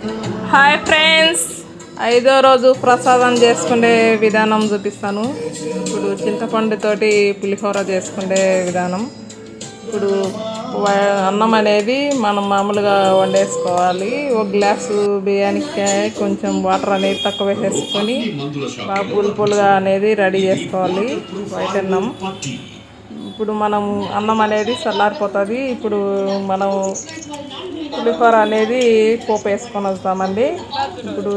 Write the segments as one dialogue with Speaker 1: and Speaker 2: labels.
Speaker 1: Hi friends ఐదో రోజు ప్రసాదం చేసుకునే విధానం చూపిస్తాను. ఇప్పుడు చింతపండుతోటి పులిహోర చేసుకునే విధానం. ఇప్పుడు అన్నం అనేది మనం మామూలుగా వండేసుకోవాలి. ఒక గ్లాసు బియ్యానికి కొంచెం వాటర్ అనేది తక్కువ వేసేసుకొని బాగా పులు పులుగా అనేది రెడీ చేసుకోవాలి. వైట్ అన్నం. ఇప్పుడు మనం అన్నం అనేది చల్లారిపోతుంది. ఇప్పుడు మనం పులిహోర అనేది పోపు వేసుకొని వస్తామండి. ఇప్పుడు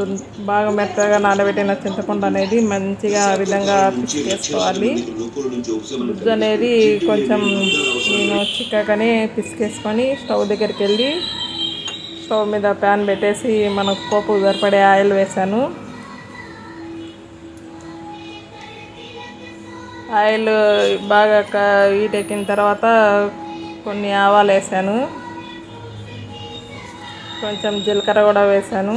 Speaker 1: బాగా మెత్తగా నానబెట్టిన చింతపండు అనేది మంచిగా విధంగా పిసికేసుకోవాలి గుజ్జు అనేది కొంచెం నేను చిక్కగానే పిసికేసుకొని స్టవ్ దగ్గరికి వెళ్ళి స్టవ్ మీద ప్యాన్ పెట్టేసి మనకు పోపు సరిపడే ఆయిల్ వేసాను. ఆయిల్ బాగా క- హీట్ ఎక్కిన తర్వాత కొన్ని ఆవాలు వేసాను. కొంచెం జీలకర్ర కూడా వేసాను.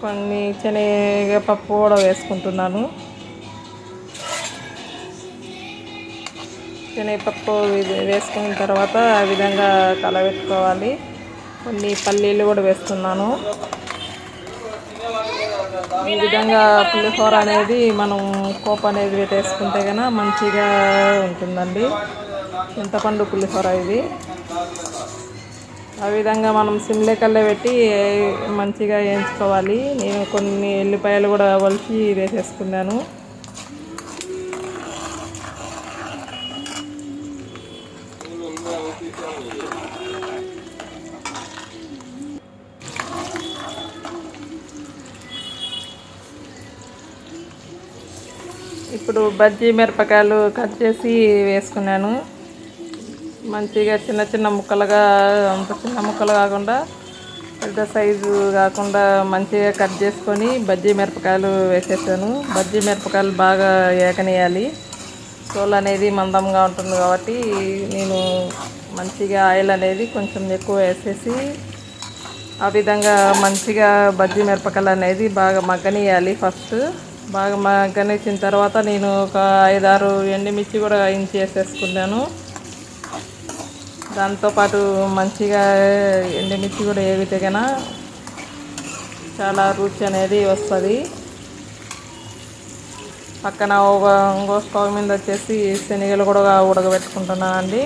Speaker 1: కొన్ని శనగపప్పు కూడా వేసుకుంటున్నాను. శనగపప్పు ఇది వేసుకున్న తర్వాత ఆ విధంగా కలబెట్టుకోవాలి. కొన్ని పల్లీలు కూడా వేస్తున్నాను. ఈ విధంగా పులిహోర అనేది మనం కోప అనేది పెట్టేసుకుంటే కనుక మంచిగా ఉంటుందండి. చింతపండు పులిహోర ఇది. ఆ విధంగా మనం సిమ్లేకల్లో పెట్టి మంచిగా వేయించుకోవాలి. నేను కొన్ని ఎల్లిపాయలు కూడా వలిచి వేసేసుకున్నాను. ఇప్పుడు బజ్జీ మిరపకాయలు కట్ చేసి వేసుకున్నాను. మంచిగా చిన్న చిన్న ముక్కలుగా అంత చిన్న ముక్కలు కాకుండా పెద్ద సైజు కాకుండా మంచిగా కట్ చేసుకొని బజ్జీ మిరపకాయలు వేసేసాను. బజ్జీ మిరపకాయలు బాగా ఏకనేయాలి. తోలు అనేది మందంగా ఉంటుంది కాబట్టి నేను మంచిగా ఆయిల్ అనేది కొంచెం ఎక్కువ వేసేసి ఆ విధంగా మంచిగా బజ్జీ మిరపకాయలు అనేది బాగా మగ్గనియాలి ఫస్ట్. బాగా మగ్గనిచ్చిన తర్వాత నేను ఒక ఐదారు ఎండుమిర్చి కూడా ఇంచి వేసేసుకున్నాను దాంతోపాటు మంచిగా ఎండుమిర్చి కూడా ఏవితే కన్నా చాలా రుచి అనేది వస్తుంది. పక్కన ఒక ఇంకో స్టవ్ మీద వచ్చేసి శనగలు కూడా ఉడకబెట్టుకుంటున్నాను అండి.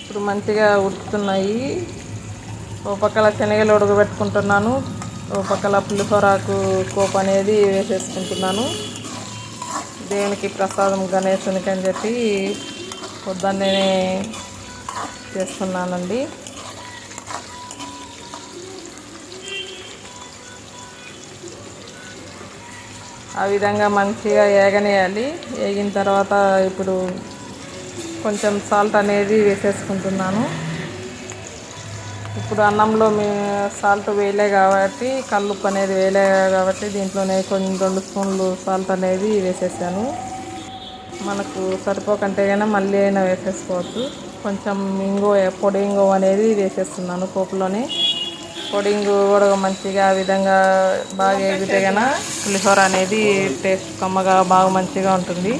Speaker 1: ఇప్పుడు మంచిగా ఉడుకుతున్నాయి. ఓ పక్కల శనగలు ఉడకబెట్టుకుంటున్నాను. పక్కల పులిహోరాకు కోప్ అనేది వేసేసుకుంటున్నాను. దేవునికి ప్రసాదం గణేశునికి అని చెప్పి పొద్దున్నే చేస్తున్నానండి. ఆ విధంగా మంచిగా ఏగనేయాలి. ఏగిన తర్వాత ఇప్పుడు కొంచెం సాల్ట్ అనేది వేసేసుకుంటున్నాను. ఇప్పుడు అన్నంలో మే సాల్ట్ వేయలే కాబట్టి కల్లుప్పు అనేది వేయలే కాబట్టి దీంట్లోనే కొన్ని రెండు స్పూన్లు సాల్ట్ అనేది వేసేసాను. మనకు సరిపోకంటే కానీ మళ్ళీ అయినా వేసేసుకోవచ్చు. కొంచెం ఇంగో పొడి ఇంగో అనేది వేసేస్తున్నాను పోపులోనే. పొడి ఇంగు కూడా మంచిగా ఆ విధంగా బాగా ఎగితే కానీ పులిహోర అనేది టేస్ట్ కమ్మగా బాగా మంచిగా ఉంటుంది.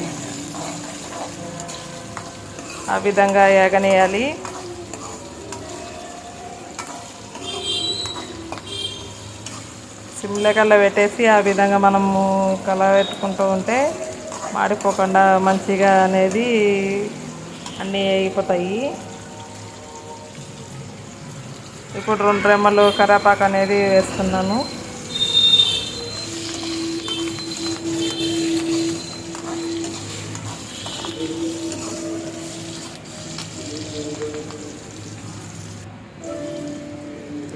Speaker 1: ఆ విధంగా ఏగనేయాలి సిమ్లో కల్లా పెట్టేసి ఆ విధంగా మనము కలబెట్టుకుంటూ ఉంటే మాడిపోకుండా మంచిగా అనేది అన్నీ అయిపోతాయి. ఇప్పుడు రెండు రెమ్మలు కరేపాకు అనేది వేస్తున్నాను.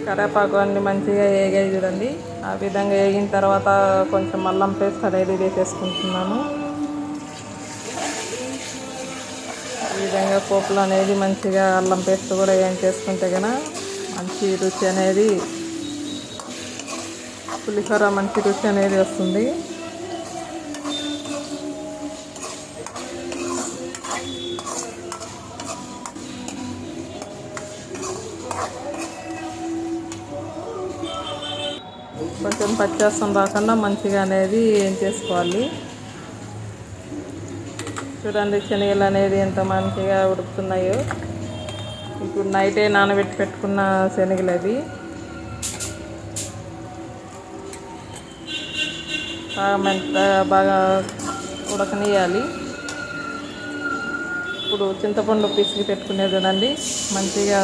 Speaker 1: కరేపాకు అన్ని మంచిగా వేగాయి చూడండి. ఆ విధంగా వేగిన తర్వాత కొంచెం అల్లం పేస్ట్ అనేది వేసేసుకుంటున్నాను. ఈ విధంగా పోపులు అనేది మంచిగా అల్లం పేస్ట్ కూడా ఏం చేసుకుంటే కనుక మంచి రుచి అనేది పులిహోర మంచి రుచి అనేది వస్తుంది. కొంచెం రాకుండా మంచిగా అనేది ఏం చేసుకోవాలి? చూడండి శనగలు అనేది ఎంత మంచిగా ఉడుకుతున్నాయో. ఇప్పుడు నైటే నానబెట్టి పెట్టుకున్న శనగలు అవి. బాగా మెంత బాగా ఉడకనియాలి ఇప్పుడు చింతపండు పిసికి పెట్టుకునేది చూడండి. మంచిగా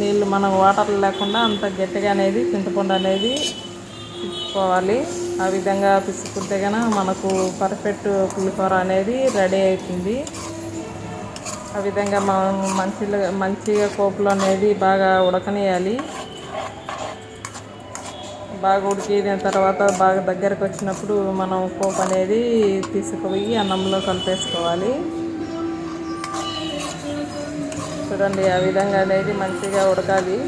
Speaker 1: నీళ్ళు మనం వాటర్ లేకుండా అంత గట్టిగా అనేది చింతపండు అనేది పిసుకోవాలి ఆ విధంగా పిసుకుంటే కనుక మనకు పర్ఫెక్ట్ పులిహోర అనేది రెడీ అవుతుంది ఆ విధంగా మనం మంచిగా మంచిగా కోపులు అనేది బాగా ఉడకనేయాలి. బాగా ఉడికిన తర్వాత బాగా దగ్గరకు వచ్చినప్పుడు మనం పోపు అనేది తీసుకుపోయి అన్నంలో కలిపేసుకోవాలి. చూడండి ఆ విధంగా అనేది మంచిగా ఉడకాలి.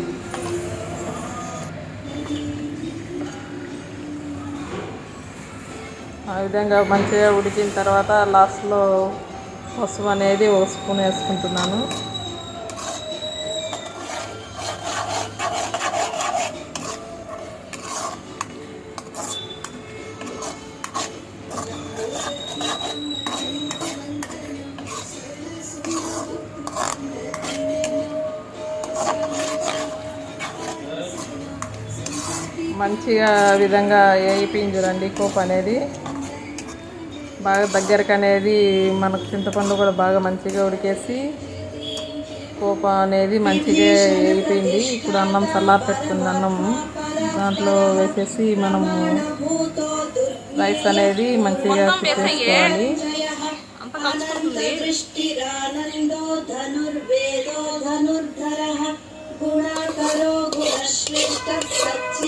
Speaker 1: ఆ విధంగా మంచిగా ఉడికిన తర్వాత లాస్ట్లో పసుపు అనేది ఒక స్పూన్ వేసుకుంటున్నాను. మంచిగా విధంగా వేయిపోయింది చూడండి అనేది. బాగా దగ్గరకు అనేది మనకు చింతపండు కూడా బాగా మంచిగా ఉడికేసి కోప అనేది మంచిగా వేగిపోయింది. ఇప్పుడు అన్నం చల్లారి పెట్టుకుంది అన్నం. దాంట్లో వేసేసి మనము రైస్ అనేది మంచిగా చేసుకోవాలి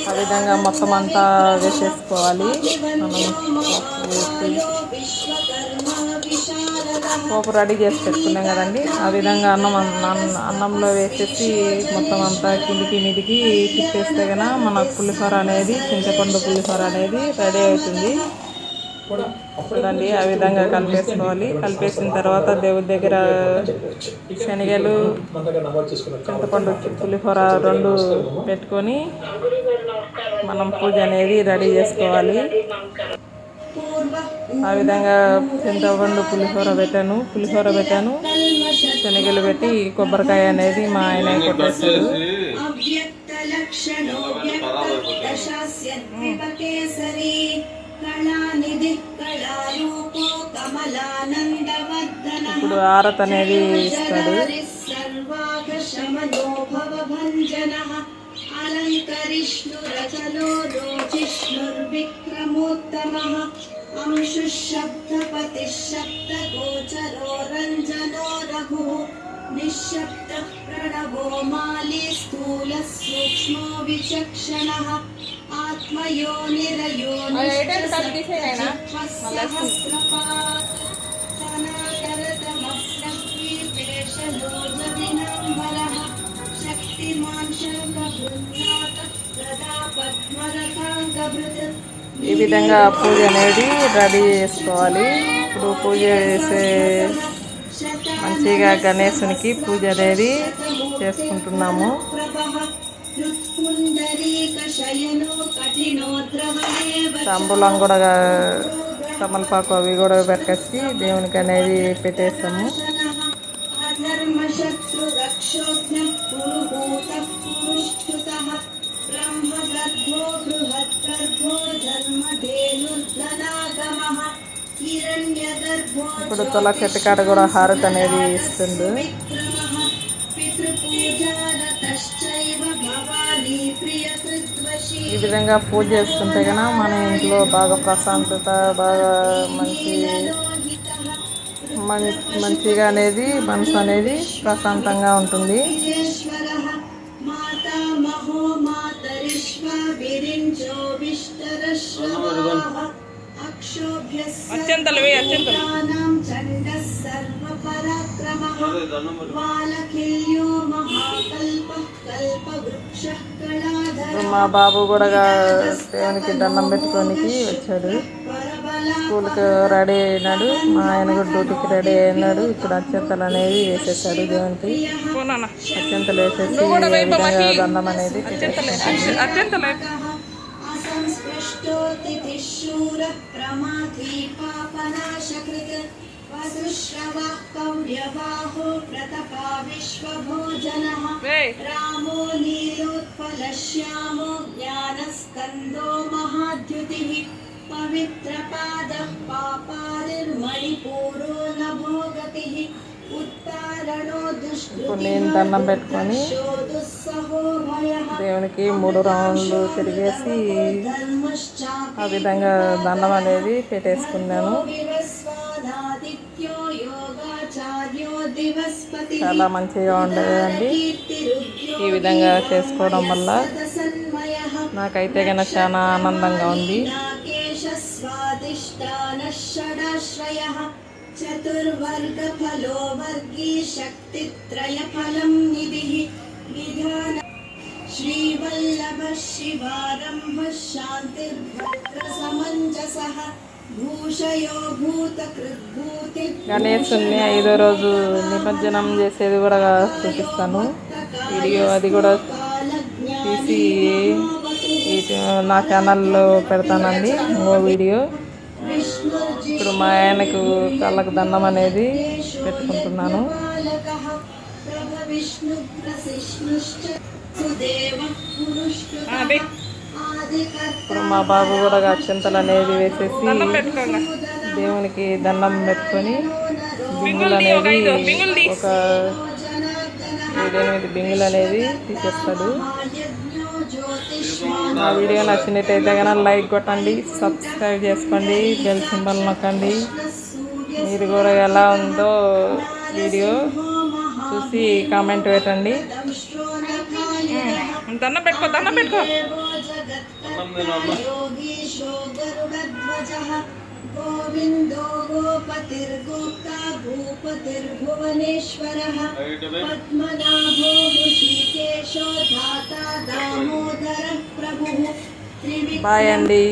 Speaker 1: ఆ విధంగా మొత్తం అంతా వేసేసుకోవాలి. మనం పోపు రెడీ చేసి పెట్టుకున్నాం కదండి. ఆ విధంగా అన్నం అన్నం- అన్నంలో వేసేసి మొత్తం అంతా కిందికి మీదికి తిప్పేస్తే కనుక మన పులిహోర అనేది చింతపండు పులిహోర అనేది రెడీ అవుతుంది. చూడండి ఆ విధంగా కలిపేసుకోవాలి. కలిపేసిన తర్వాత దేవుడి దగ్గర శనగలు చింతపండు పులిహోర రెండు పెట్టుకొని మనం పూజ అనేది రెడీ చేసుకోవాలి. ఆ విధంగా చింతపండు పులిహోర పెట్టాను. పులిహోర పెట్టాను. శనగలు పెట్టి కొబ్బరికాయ అనేది మా ఆయన కొట్టేశాడు. ఇప్పుడు ఆరత్ అనేది ఇస్తాడు.
Speaker 2: సర్వాఘశమనో భవభంజనః అలంకరిష్ణురచలో రోచిష్ణుర్విక్రమోత్తమः అంశుశబ్దపతిः శబ్దగోచरो రంజनो రఘుः నిశ్శబ్దः ప్రణవో మాలి స్థూలः సూక్ష్మో విచక్షణः
Speaker 1: ఈ విధంగా పూజ అనేది రెడీ చేసుకోవాలి. ఇప్పుడు పూజ చేసే మంచిగా గణేశునికి పూజ అనేది చేసుకుంటున్నాము. తాంబూలం కూడా తమలపాకు అవి కూడా పెట్టేసి దేవునికి అనేది పెట్టేస్తాము. ఇప్పుడు తుల కూడా హారతి అనేది ఇస్తుంది. ఈ విధంగా పూజ చేసుకుంటే కనుక మన ఇంట్లో బాగా ప్రశాంతత బాగా మంచి మం- మంచిగా అనేది మనసు అనేది ప్రశాంతంగా ఉంటుంది అత్యంతలు అత్యంతలు. మా బాబు కూడా దేవునికి దండం పెట్టుకోనికి వచ్చాడు. స్కూల్కి రెడీ అయినాడు. మా ఆయన కూడా డ్యూటీకి రెడీ అయినాడు. ఇప్పుడు అత్యంతలు అనేది వేసేసాడు దేవునికి. అత్యంతలు వేసేసి విధంగా దండం అనేది.
Speaker 2: सर्वनाशकृत वधुश्रवः कव्यबाहो प्रतपा विश्वभोजनः रामो नीलोत्पलश्यामो ज्ञानस्कन्दो महाद्युतिः पवित्रपादः पापादिर्मणिपूरो न भोगतिः उत्तारणो दुष्कृतिः
Speaker 1: దేవునికి మూడు రౌండ్లు తిరిగేసి ఆ విధంగా దండం అనేది పెట్టేసుకున్నాను. చాలా మంచిగా ఉండేదండి. ఈ విధంగా చేసుకోవడం వల్ల నాకైతే కనుక చాలా ఆనందంగా ఉంది.
Speaker 2: చతుర్వర్గ ఫలో వర్గీ శక్తిత్రయ ఫలం నిధి విధాన శ్రీవల్లభ శివారంభ భూషయో భూతకృద్భూతి
Speaker 1: గణేశుని ఐదో రోజు నిమజ్జనం చేసేది కూడా చూపిస్తాను. వీడియో అది కూడా తీసి నా ఛానల్లో పెడతానండి. ఇంకో వీడియో. ఇప్పుడు మా ఆయనకు కళ్ళకు దండం అనేది పెట్టుకుంటున్నాను. ఇప్పుడు మా బాబు కూడా అక్షంతలు అనేది వేసేసి దేవునికి దండం పెట్టుకొని బింగులు అనేది ఒక ఏడెనిమిది బింగులు అనేది తీసేస్తాడు. మా వీడియో నచ్చినట్టయితే కనుక లైక్ కొట్టండి సబ్స్క్రైబ్ చేసుకోండి బెల్ సింబల్ నొక్కండి. మీరు కూడా ఎలా ఉందో వీడియో చూసి కామెంట్ పెట్టండి. దండం పెట్టుకో దండం పెట్టుకో
Speaker 2: योगीशो गरुडध्वजः गोविन्दो गोपतिर्गोप्ता भूपतिर्भुवनेश्वरः पद्मनाभो ऋषिकेशो धाता दामोदरः प्रभुः त्रिविक्रम
Speaker 1: బాయ్ అండి